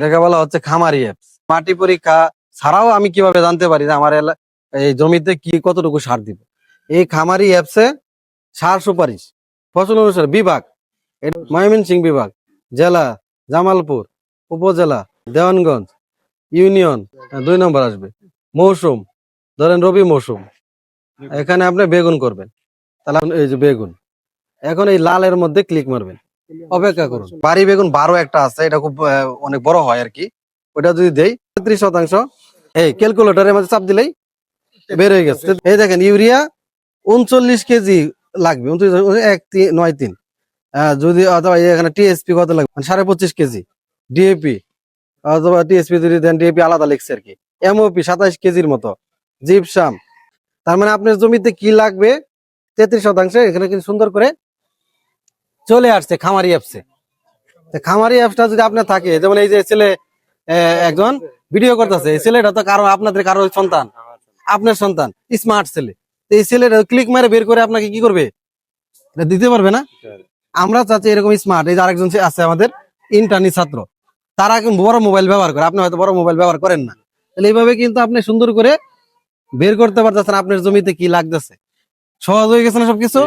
এটাকে বলা হচ্ছে খামারি অ্যাপস মাটি পরীক্ষা ছাড়াও আমি কীভাবে জানতে পারি যে আমার এই জমিতে কি কতটুকু সার দিব? এই খামারি অ্যাপসে সার সুপারিশ, ফসল অনুসারে বিভাগ ময়মনসিংহ বিভাগ, জেলা, জামালপুর, উপজেলা, দেওয়ানগঞ্জ, ইউনিয়ন দুই নম্বর আসবে। মৌসুম, ধরেন রবি মৌসুম, এখানে আপনি বেগুন করবেন। তাহলে এই যে বেগুন, এখন এই লালের মধ্যে ক্লিক মারবেন। অপেক্ষা করুন। বাড়ি বেগুন বারো একটা আছে, এটা খুব অনেক বড় হয় আর কি। ওটা যদি দেই ত্রিশ শতাংশ। এই ক্যালকুলেটরের মধ্যে চাপ দিলেই বের হয়ে গেছে। এই দেখেন, ইউরিয়া উনচল্লিশ কেজি লাগবে এক, তিন, নয়, তিন। যদি অথবা এখানে টিএসপি কত লাগবে? মানে সাড়ে পঁচিশ কেজি। ডিএপি অথবা টিএসপি যদি দেন ডিএপি আলাদা লিখছে আর কি। এমওপি সাতাইশ কেজির মতো। জিপসাম। তার মানে আপনার জমিতে কি লাগবে? তেত্রিশ শতাংশ, এখানে কিন্তু সুন্দর করে চলে আসছে খামারি অ্যাপসে খামারি অ্যাপসটা যদি আপনার থাকে, যেমন এই যে ছেলে একজন ভিডিও করতেছে, এই ছেলেটা তো কারও, আপনাদের কারও সন্তান, আপনার সন্তান স্মার্ট ছেলে। এই ছেলেটা ক্লিক মারে বের করে আপনাকে কি করবে? দিতে পারবে না? আমরা চাচ্ছি এরকম স্মার্ট এই যে আরেকজন আছে আমাদের ইন্টারনি ছাত্র, তারা বড় মোবাইল ব্যবহার করে, আপনি হয়তো বড় মোবাইল ব্যবহার করেন না। তাহলে এইভাবে কিন্তু আপনি সুন্দর করে বের করতে পারতেছেন আপনার জমিতে কি লাগতেছে। সহজ হয়ে গেছে না সবকিছু?